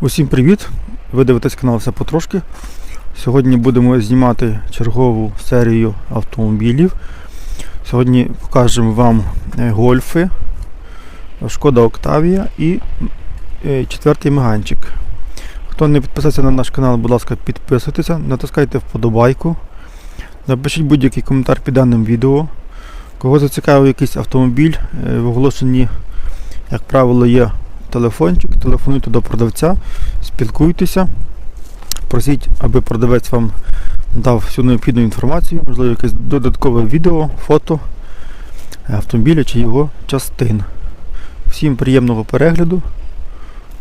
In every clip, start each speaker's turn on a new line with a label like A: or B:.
A: Усім привіт! Ви дивитесь канал Все потрошки. Сьогодні будемо знімати чергову серію автомобілів. Сьогодні покажемо вам е, гольфи, Шкода Октавія і е, четвертий меганчик. Хто не підписався на наш канал, будь ласка, підписуйтеся, натискайте вподобайку. Напишіть будь-який коментар під даним відео. Кого зацікавив якийсь автомобіль, е, в оголошенні, як правило, є телефончик, телефонуйте до продавця, спілкуйтеся, просіть, аби продавець вам дав всю необхідну інформацію, можливо, якесь додаткове відео, фото автомобіля чи його частин. Всім приємного перегляду,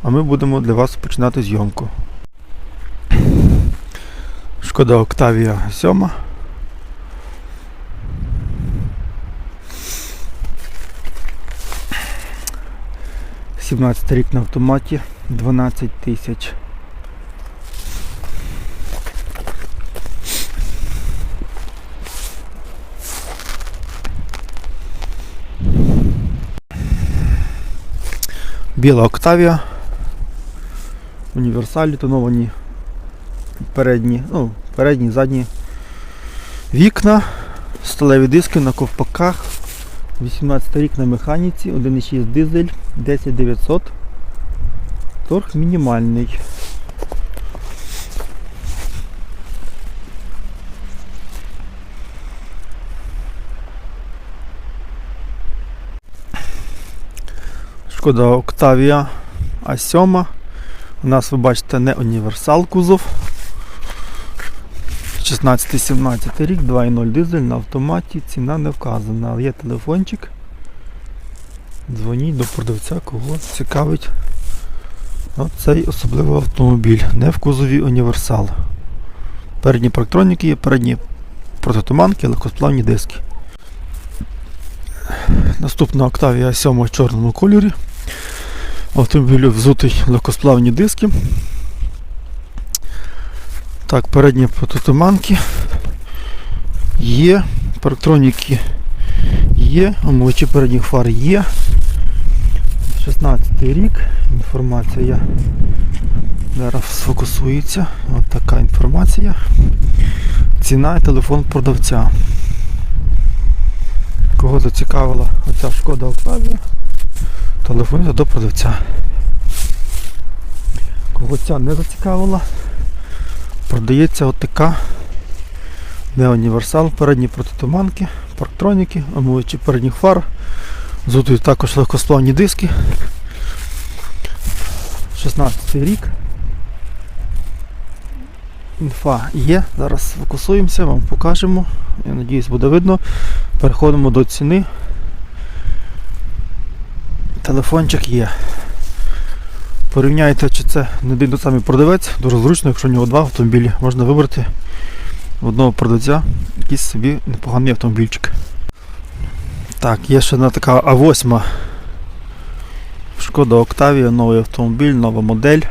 A: а ми будемо для вас починати зйомку. Шкода Октавія 7. Сімнадцятий рік на автоматі 12 тисяч. Біла Октавія. Універсалі тоновані передні, ну, передні, задні вікна, сталеві диски на ковпаках. 18 рік на механіці, 1,6 дизель, 10900. Торг мінімальний. Шкода Октавія А7. У нас ви бачите не універсал кузов. 16-17 рік, 2.0 дизель на автоматі, ціна не вказана, але є телефончик. Дзвоніть до продавця, кого цікавить цей особливий автомобіль, не в кузові універсал. Передні парктроніки є, передні протитуманки, легкосплавні диски. Наступна Octavia 7 в чорному кольорі. Автомобілю взутий легкосплавні диски. Так, передні протитуманки є, парктроніки є, омивачі передніх фар є. 16 рік, інформація зараз сфокусується. Ось така інформація. Ціна і телефон продавця. Кого зацікавила оця шкода Октавія, телефонуйте до продавця. Кого ця не зацікавила, продається отака не універсал, передні протитуманки, парктроніки, омивачі передніх фар. Зутують також легкосплавні диски. 16 рік. Інфа є. Зараз фокусуємося, вам покажемо. Я надіюсь буде видно. Переходимо до ціни. Телефончик є. Порівняйте, чи це не один той самий продавець, дуже зручно, якщо у нього два автомобілі, можна вибрати в одного продавця якийсь собі непоганий автомобільчик. Так, є ще одна така А8. Шкода Октавія, новий автомобіль, нова модель.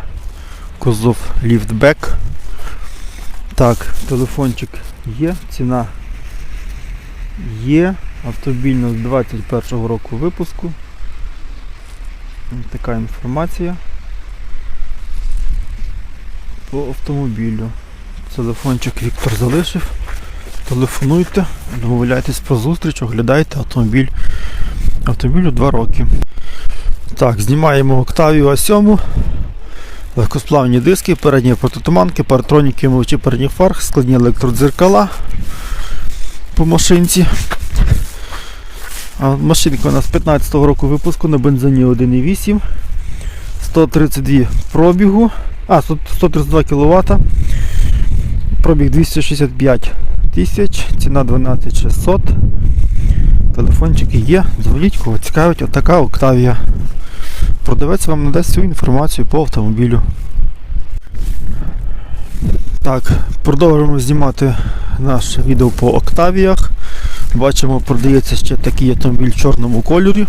A: Кузов ліфтбек. Так, телефончик є, ціна є. Автомобіль нас 21 року випуску. Така інформація по автомобілю. Телефончик Віктор залишив. Телефонуйте, домовляйтесь про зустріч, оглядайте автомобіль. Автомобілю 2 роки. Так, знімаємо Octavia А7. Легкосплавні диски, передні протитуманки, паратроніки, мовчі передніх фар, складні електродзеркала по машинці. А машинка у нас 15-го року випуску на бензині 1,8. 132 пробігу. А, 132 кВт. Пробіг 265 тисяч, ціна 12600. Телефончики є, дзвоніть, кого цікавить, отака Октавія. Продавець вам надасть всю інформацію по автомобілю. Так, продовжуємо знімати наше відео по Октавіях. Бачимо, продається ще такий автомобіль в чорному кольорі.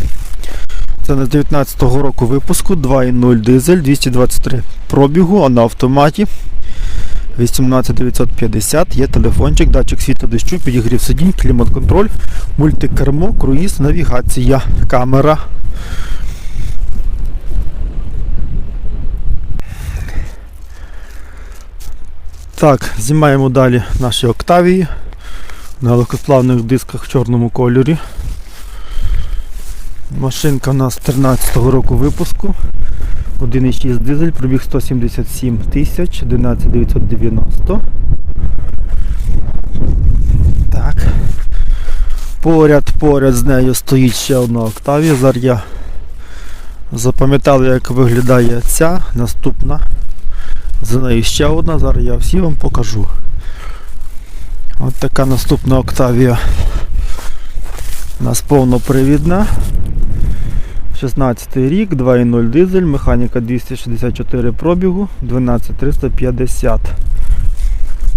A: Це на 19-го року випуску 2.0 дизель 223 пробігу, а на автоматі 18950, є телефончик, датчик світла дощу, підігрів сидінь, клімат-контроль, мультикермо, круїз, навігація, камера. Так, знімаємо далі наші Октавії на легкосплавних дисках в чорному кольорі. Машинка у нас 13-го року випуску. 1,6 дизель, пробіг 177 тисяч, 11990. Так. Поряд, поряд з нею стоїть ще одна Октавія. Зараз я запам'ятали, як виглядає ця, наступна. За нею ще одна, зараз я всі вам покажу. От така наступна Октавія. У нас повнопривідна. 16 рік, 2.0 дизель, механіка 264 пробігу, 12350.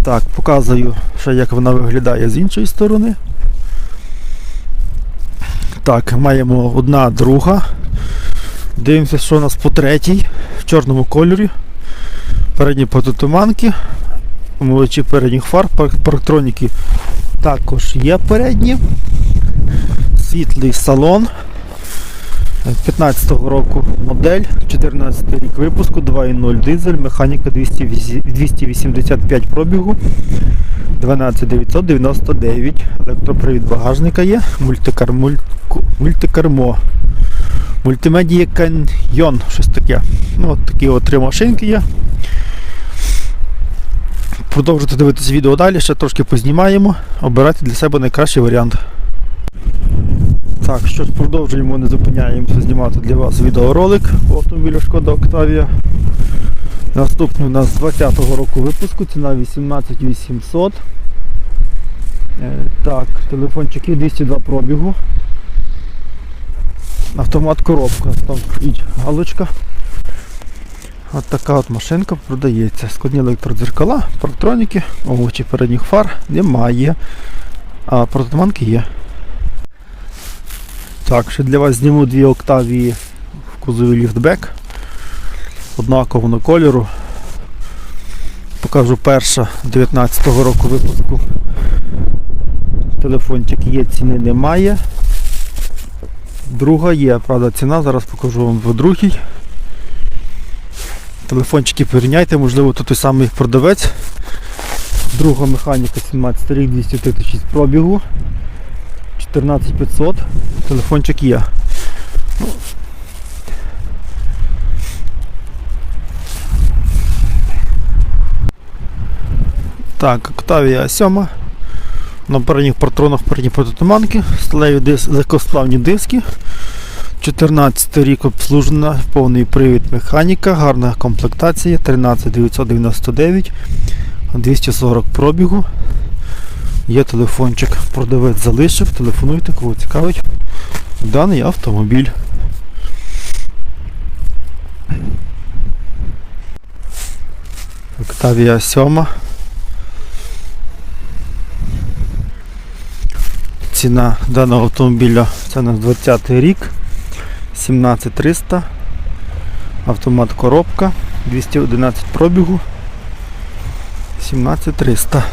A: Так, показую ще як вона виглядає з іншої сторони. Так, маємо одна друга. Дивимося, що у нас по третій в чорному кольорі. Передні протитуманки, умивачі передніх фар, пар- парктроніки також є передні. Світлий салон. 15-го року модель, 14 рік випуску, 2.0 дизель, механіка 285 пробігу, 12999, електропривід багажника є, мультикар, мульт- мультикермо, мультимедія каньйон, щось таке. Ну, от такі от три машинки є. Продовжуйте дивитися відео далі, ще трошки познімаємо, обирайте для себе найкращий варіант. Так, що ж продовжуємо, не зупиняємося знімати для вас відеоролик по автомобілю Шкода Октавія. Наступний у нас з 20-го року випуску, ціна 18800. Е, Так, телефончики 202 пробігу. Автомат коробка, там стоїть галочка. От така от машинка продається. Складні електродзеркала, парктроніки, овочі передніх фар немає. А протитуманки є. Так, ще для вас зніму дві октавії в кузові ліфтбек. Однакового кольору. Покажу перша 19-го року випуску. Телефончик є, ціни немає. Друга є, правда, ціна, зараз покажу вам в другій. Телефончики порівняйте, можливо, тут той самий продавець. Друга механіка 17 рік 236 пробігу. 14500. Телефончик є. Так, Октавія 7. На передніх патронах передні протитуманки, сталеві дис, легкосплавні диски. 14 рік обслужена, повний привід механіка, гарна комплектація, 13999, 240 пробігу. Є телефончик, продавець залишив, телефонуйте, кого цікавить даний автомобіль. Октавія 7. Ціна даного автомобіля це на 20 рік. 17300. Автомат коробка. 211 пробігу. 17300.